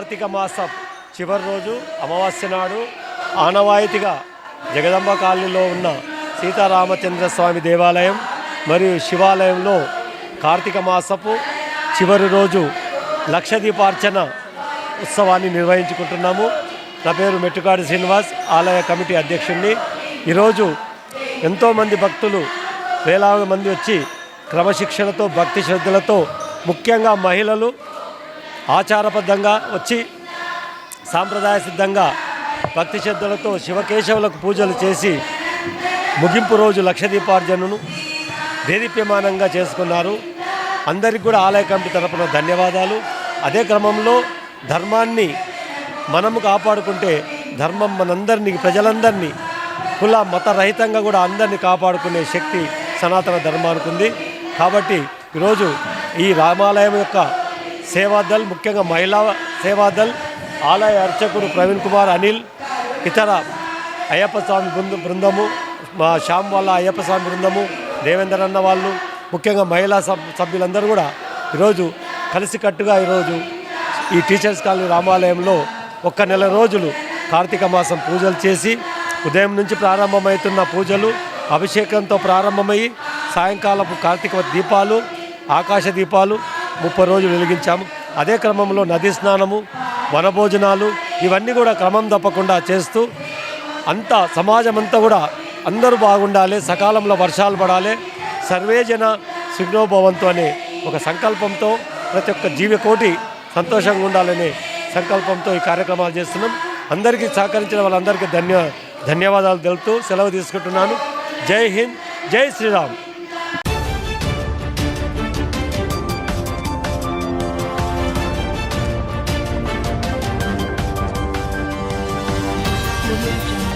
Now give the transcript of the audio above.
కార్తీక మాస చివరి రోజు అమావాస్య నాడు ఆనవాయితీగా జగదంబ కాలనీలో ఉన్న సీతారామచంద్ర స్వామి దేవాలయం మరియు శివాలయంలో కార్తీక మాసపు చివరి రోజు లక్ష దీపార్చన ఉత్సవాన్ని నిర్వహించుకుంటున్నాము. నా పేరు మెట్టుకాడి శ్రీనివాస్ ఆలయ కమిటీ అధ్యక్షుడిని ఈరోజు ఎంతోమంది భక్తులు వేలాది మంది వచ్చి క్రమశిక్షణతో భక్తి శ్రద్ధలతో ముఖ్యంగా మహిళలు ఆచారబద్ధంగా వచ్చి సాంప్రదాయ సిద్ధంగా భక్తి శ్రద్ధలతో శివకేశవులకు పూజలు చేసి ముగింపు రోజు లక్షదీపార్జనను దేదీప్యమానంగా చేసుకున్నారు. అందరికి కూడా ఆలయ కమిటీ తరపున ధన్యవాదాలు. అదే క్రమంలో ధర్మాన్ని మనము కాపాడుకుంటే ధర్మం మనందరినీ ప్రజలందరినీ కుల మత రహితంగా కూడా అందరినీ కాపాడుకునే శక్తి సనాతన ధర్మానికి ఉంది. కాబట్టి ఈరోజు ఈ రామాలయం యొక్క సేవాదల్ ముఖ్యంగా మహిళా సేవాదల్ ఆలయ అర్చకుడు ప్రవీణ్ కుమార్ అనిల్ ఇతర అయ్యప్ప స్వామి బృంద బృందము మా శ్యామ్ వాళ్ళ అయ్యప్ప స్వామి బృందము దేవేందర్ అన్న వాళ్ళు ముఖ్యంగా మహిళా సబ్ సభ్యులందరూ కూడా ఈరోజు కలిసికట్టుగా ఈరోజు ఈ టీచర్స్ కాలనీ రామాలయంలో ఒక్క నెల రోజులు కార్తీక మాసం పూజలు చేసి ఉదయం నుంచి ప్రారంభమవుతున్న పూజలు అభిషేకంతో ప్రారంభమయ్యి సాయంకాలపు కార్తీక దీపాలు ఆకాశ దీపాలు ముప్పై రోజులు వెలిగించాము. అదే క్రమంలో నది స్నానము వనభోజనాలు ఇవన్నీ కూడా క్రమం తప్పకుండా చేస్తూ అంతా సమాజం అంతా కూడా అందరూ బాగుండాలి సకాలంలో వర్షాలు పడాలి. సర్వేజన సుగ్నోభవంతో అనే ఒక సంకల్పంతో ప్రతి ఒక్క జీవికోటి సంతోషంగా ఉండాలనే సంకల్పంతో ఈ కార్యక్రమాలు చేస్తున్నాం. అందరికీ సహకరించిన వాళ్ళందరికీ ధన్య ధన్యవాదాలు తెలుపుతూ సెలవు తీసుకుంటున్నాను. జై హింద్ జై శ్రీరామ్. Media.